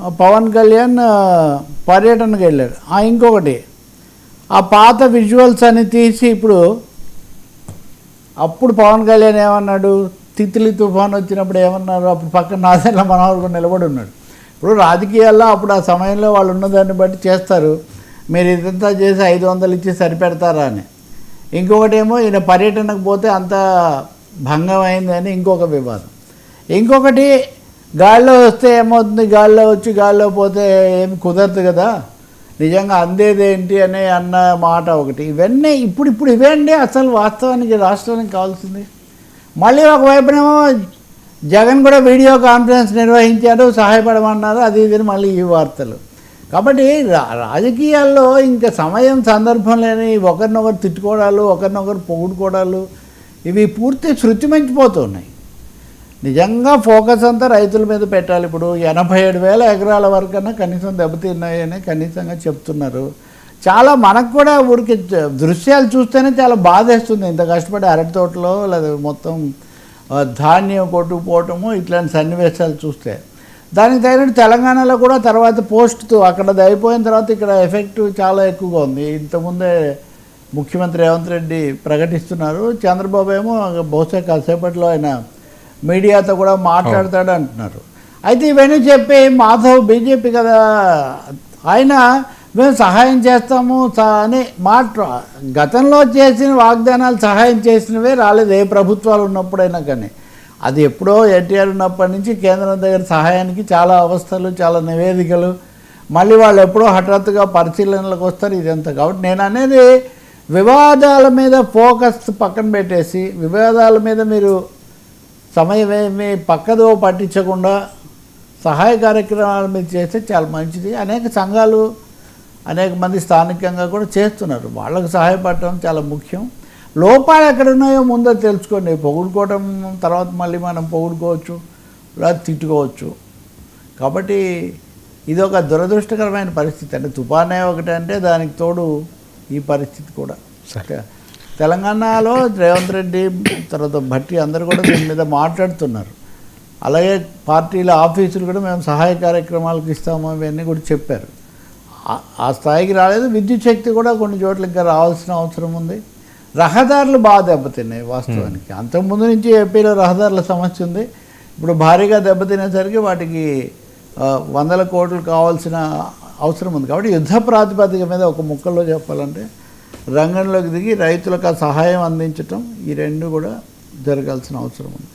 పవన్ కళ్యాణ్ పర్యటనకు వెళ్ళాడు. ఆ, ఇంకొకటి ఆ పాత విజువల్స్ అని తీసి ఇప్పుడు అప్పుడు పవన్ కళ్యాణ్ ఏమన్నాడు? తిత్లీ తుఫాన్ వచ్చినప్పుడు ఏమన్నారు? అప్పుడు పక్కన నాదెల్ల మనోహర్ కూడా నిలబడి ఉన్నాడు. ఇప్పుడు రాజకీయాల్లో అప్పుడు ఆ సమయంలో వాళ్ళు ఉన్నదాన్ని బట్టి చేస్తారు. మీరు ఇదంతా చేసి ఐదు వందలు ఇచ్చి సరిపెడతారా అని. ఇంకొకటి ఏమో ఈయన పర్యటనకు పోతే అంత భంగం అయిందని ఇంకొక వివాదం. ఇంకొకటి గాల్లో వస్తే ఏమవుతుంది? గాల్లో వచ్చి గాల్లో పోతే ఏమి కుదరదు కదా? నిజంగా అందేదేంటి అనే అన్న మాట ఒకటి. ఇవన్నీ ఇప్పుడు ఇప్పుడు ఇవేండి అసలు వాస్తవానికి రాష్ట్రానికి కావాల్సింది. మళ్ళీ ఒకవైపునేమో జగన్ కూడా వీడియో కాన్ఫరెన్స్ నిర్వహించారు సహాయపడమన్నారు అది ఇది మళ్ళీ ఈ వార్తలు. కాబట్టి రా- రాజకీయాల్లో ఇంకా సమయం సందర్భం లేని ఒకరినొకరు తిట్టుకోవడాలు ఒకరినొకరు పొగుడుకోవడాలు ఇవి పూర్తి శృతి మించిపోతున్నాయి. నిజంగా ఫోకస్ అంతా రైతుల మీద పెట్టాలి. ఇప్పుడు ఎనభై ఏడు వేల ఎకరాల వరకన్నా కనీసం దెబ్బతిన్నాయని కనీసంగా చెప్తున్నారు. చాలా మనకు కూడా ఊరికి దృశ్యాలు చూస్తేనే చాలా బాధేస్తుంది. ఇంత కష్టపడి అరటి తోటలో లేదా మొత్తం ధాన్యం కొట్టుకుపోవటము ఇట్లాంటి సన్నివేశాలు చూస్తే. దానికి తగినట్టు తెలంగాణలో కూడా తర్వాత పోస్ట్తో అక్కడ అయిపోయిన తర్వాత ఇక్కడ ఎఫెక్ట్ చాలా ఎక్కువగా ఉంది. ఇంతకుముందే ముఖ్యమంత్రి రేవంత్ రెడ్డి ప్రకటిస్తున్నారు. చంద్రబాబు ఏమో బహుశా కాసేపట్లో ఆయన మీడియాతో కూడా మాట్లాడతాడు అంటున్నారు. అయితే ఇవన్నీ చెప్పి మాధవ్ బీజేపీ కదా ఆయన మేము సహాయం చేస్తాము అని మాట గతంలో చేసిన వాగ్దానాలు సహాయం చేసినవే రాలేదు ఏ ప్రభుత్వాలు ఉన్నప్పుడైనా కానీ. అది ఎప్పుడో ఎన్టీఆర్ ఉన్నప్పటి నుంచి కేంద్రం దగ్గర సహాయానికి చాలా అవస్థలు చాలా నివేదికలు. మళ్ళీ వాళ్ళు ఎప్పుడో హఠాత్తుగా పరిశీలనలకు వస్తారు ఇదంతా కాబట్టి నేను అనేది వివాదాల మీద ఫోకస్ పక్కన పెట్టేసి వివాదాల మీద మీరు సమయం ఏమి పక్కదో పట్టించకుండా సహాయ కార్యక్రమాల మీద చేస్తే చాలా మంచిది. అనేక సంఘాలు అనేక మంది స్థానికంగా కూడా చేస్తున్నారు. వాళ్ళకు సహాయపడటం చాలా ముఖ్యం. లోపాలు ఎక్కడ ఉన్నాయో ముందే తెలుసుకోండి. పొగుడుకోవటం తర్వాత మళ్ళీ మనం పొగుడుకోవచ్చు లేదా తిట్టుకోవచ్చు. కాబట్టి ఇది ఒక దురదృష్టకరమైన పరిస్థితి. అంటే తుపానే ఒకటి అంటే దానికి తోడు ఈ పరిస్థితి కూడా. సరే. తెలంగాణలో రేవంత్ రెడ్డి తర్వాత భట్టి అందరూ కూడా దీని మీద మాట్లాడుతున్నారు. అలాగే పార్టీల ఆఫీసులు కూడా మేము సహాయ కార్యక్రమాలకు ఇస్తాము ఇవన్నీ కూడా చెప్పారు. ఆ- స్థాయికి రాలేదు. విద్యుత్ శక్తి కూడా కొన్ని చోట్ల ఇంకా రావాల్సిన అవసరం ఉంది. రహదారులు బాగా దెబ్బతిన్నాయి వాస్తవానికి. అంతకుముందు నుంచి ఏపీలో రహదారుల సమస్య ఉంది. ఇప్పుడు భారీగా దెబ్బతినేసరికి వాటికి వందల కోట్లు కావాల్సిన అవసరం ఉంది. కాబట్టి యుద్ధ ప్రాతిపదిక మీద ఒక ముక్కల్లో చెప్పాలంటే రంగంలోకి దిగి రైతులకు ఆ సహాయం అందించటం ఈ రెండు కూడా జరగాల్సిన అవసరం ఉంది.